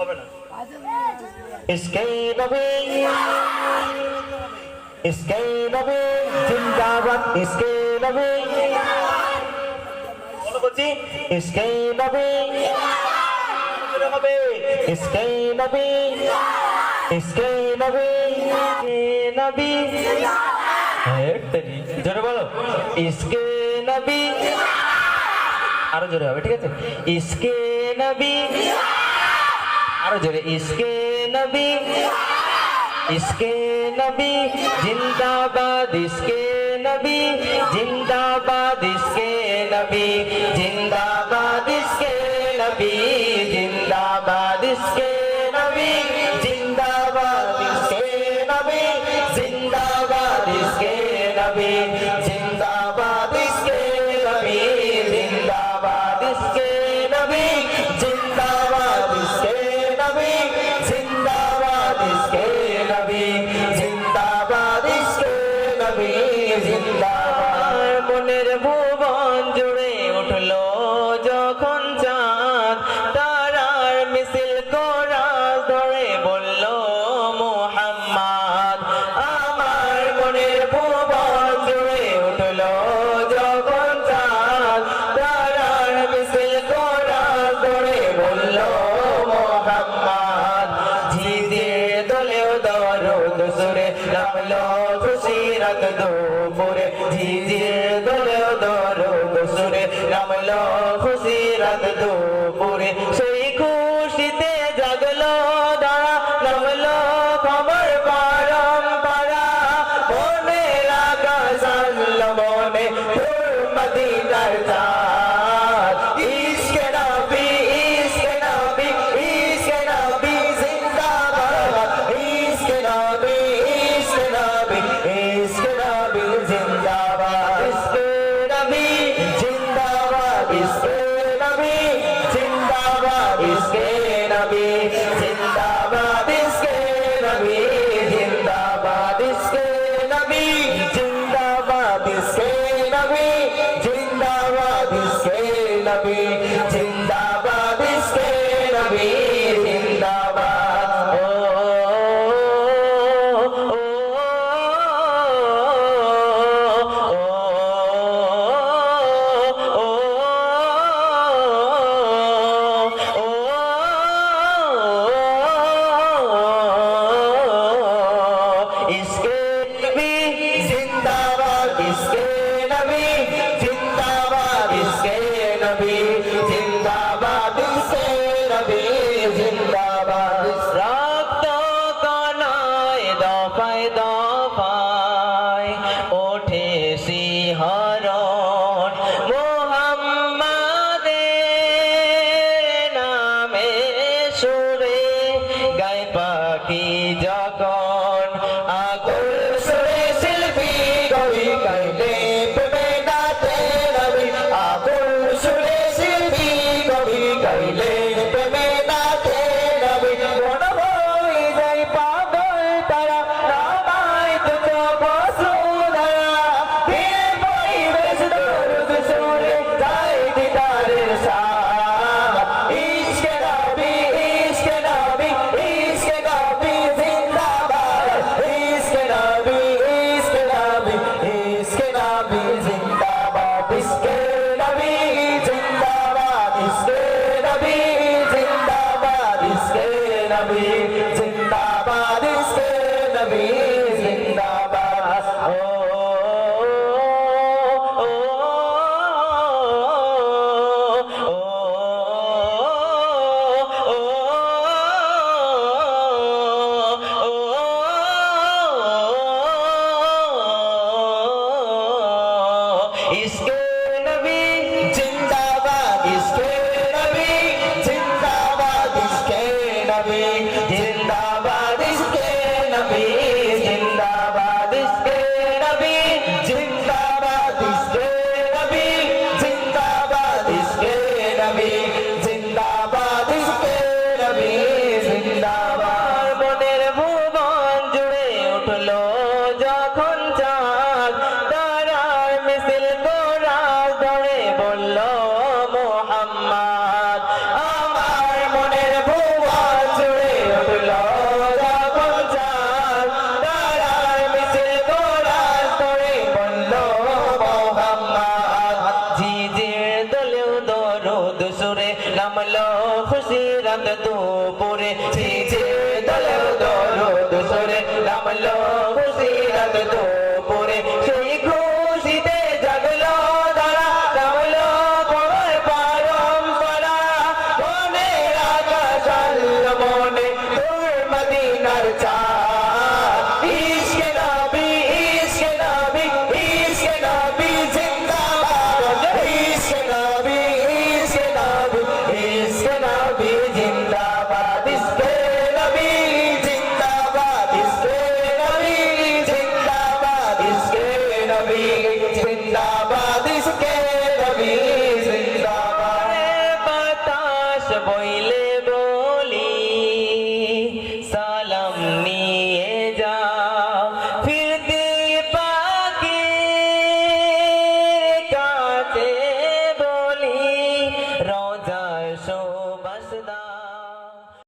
হবে না इसके नबी इसके नबी जिंदाबाद इसके नबी বলো বলছি इसके नबी জোরে হবে इसके नबी इसके नबी इसके नबी হ্যাঁ, তেরি। জোরে বলো इसके नबी আরো জোরে হবে ঠিক আছে इसके নবী। আরও জোরে ইসকে নবী। ইসকে নবী জিন্দাবাদ ইসকে নবী। জিন্দাবাদ ইসকে নবী জিন্দাবাদ মনের ভুবন জুড়ে উঠল যখন চাঁদ। তারার মিছিল কোরআন ধরে বলল, মোহাম্মদ, আমার মনের ভুবন জুড়ে উঠল যখন চাঁদ। তারার মিছিল কোরআন ধরে বলল, মোহাম্মদ, ঝিঝির দলেও দরদ সুরে নামলো খুশিরত দুপুরে, ঝিঝির খুশি রাত দো इसके नबी जिंदाबाद इसके नबी जिंदाबाद इसके नबी जिंदाबाद इसके नबी जिंदाबाद इसके नबी নবী জিন্দাবাদ This Abi. খুশি রাত দুপুরে ছিছে নবী জিন্দাবাদ